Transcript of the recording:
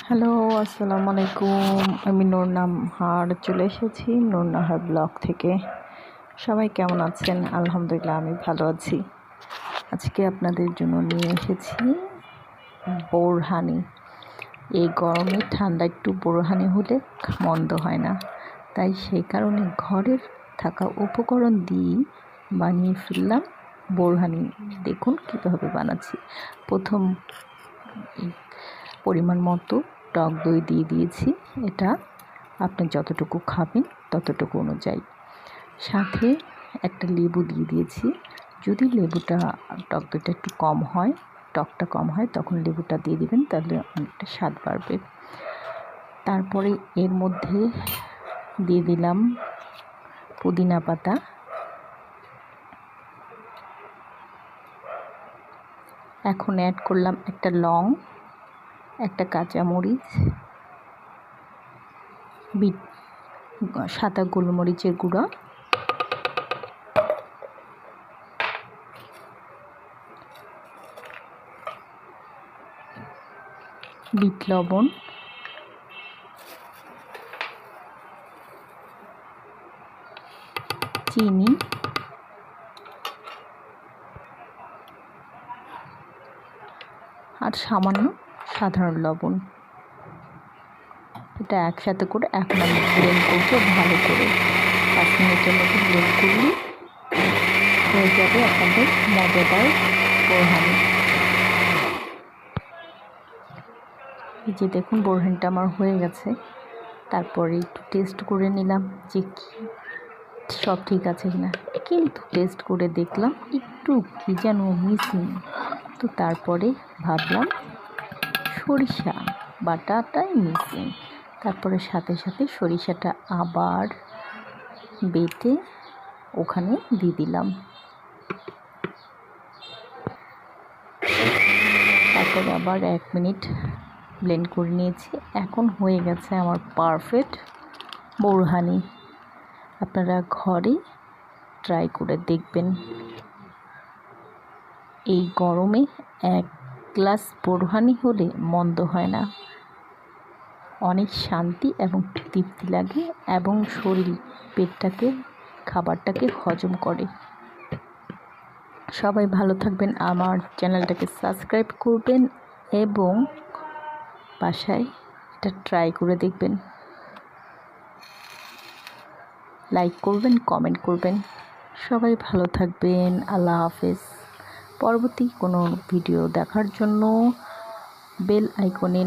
Hello, আসসালামু আলাইকুম। আমি নোরনাম হার চলে এসেছি নোরনাহার ব্লগ থেকে। সবাই কেমন আছেন? আলহামদুলিল্লাহ, আমি ভালো আছি। আজকে আপনাদের জন্য নিয়ে এসেছি বোরহানি। এই গরমে ঠান্ডা একটু বোরহানি হলে মন্দ হয় না। তাই সেই কারণে ঘরের থাকা উপকরণ দিয়েই বানিয়ে ফেললাম বোরহানি। দেখুন কীভাবে বানাচ্ছি। প্রথম পরিমাণ মতো টক দই দিয়ে দিয়েছি। এটা আপনি যতটুকু খাবেন ততটুকু অনুযায়ী। সাথে একটা লেবু দিয়ে দিয়েছি। যদি লেবুটা টক দইটা একটু কম হয়, টকটা কম হয়, তখন লেবুটা দিয়ে দিবেন, তাহলে অনেকটা স্বাদ বাড়বে। তারপরে এর মধ্যে দিয়ে দিলাম পুদিনা পাতা। এখন অ্যাড করলাম একটা লং একটা কাঁচামরিচ বিট সাদা গোলমরিচের গুঁড়া বিট লবণ চিনি আর সামান্য সাধারণ লবণ। এটা একসাথে করে এখন আমি ব্লেন্ড করব, ভালো করে। পাঁচ মিনিটের মতো ব্লেন্ড করলে হয়ে যাবে আপনাদের মজাদার বোরহানি। এই যে দেখুন, বোরহানটা আমার হয়ে গেছে। তারপরে একটু টেস্ট করে নিলাম যে কি, সব ঠিক আছে কিনা। কিন্তু টেস্ট করে দেখলাম একটু কী যেন মিসিং তো তারপরে ভাবলাম সরিষা বাটাটাই মিসিং তারপরে সাথে সাথে সরিষাটা আবার বেটে ওখানে দিয়ে দিলাম। তারপরে আবার এক মিনিট ব্লেন্ড করে নিয়েছি। এখন হয়ে গেছে আমার পারফেক্ট বোরহানি। আপনারা ঘরে ট্রাই করে দেখবেন। এই গরমে এক গ্লাস বোরহানি হলে মন্দ হয় না। অনেক শান্তি এবং তৃপ্তি লাগে এবং শরীর পেটটাকে, খাবারটাকে হজম করে। সবাই ভালো থাকবেন, আমার চ্যানেলটাকে সাবস্ক্রাইব করবেন এবং বাসায় এটা ট্রাই করে দেখবেন। লাইক করবেন, কমেন্ট করবেন। সবাই ভালো থাকবেন, আল্লাহ হাফেজ। পরবর্তী কোনো ভিডিও দেখার জন্য বেল আইকনে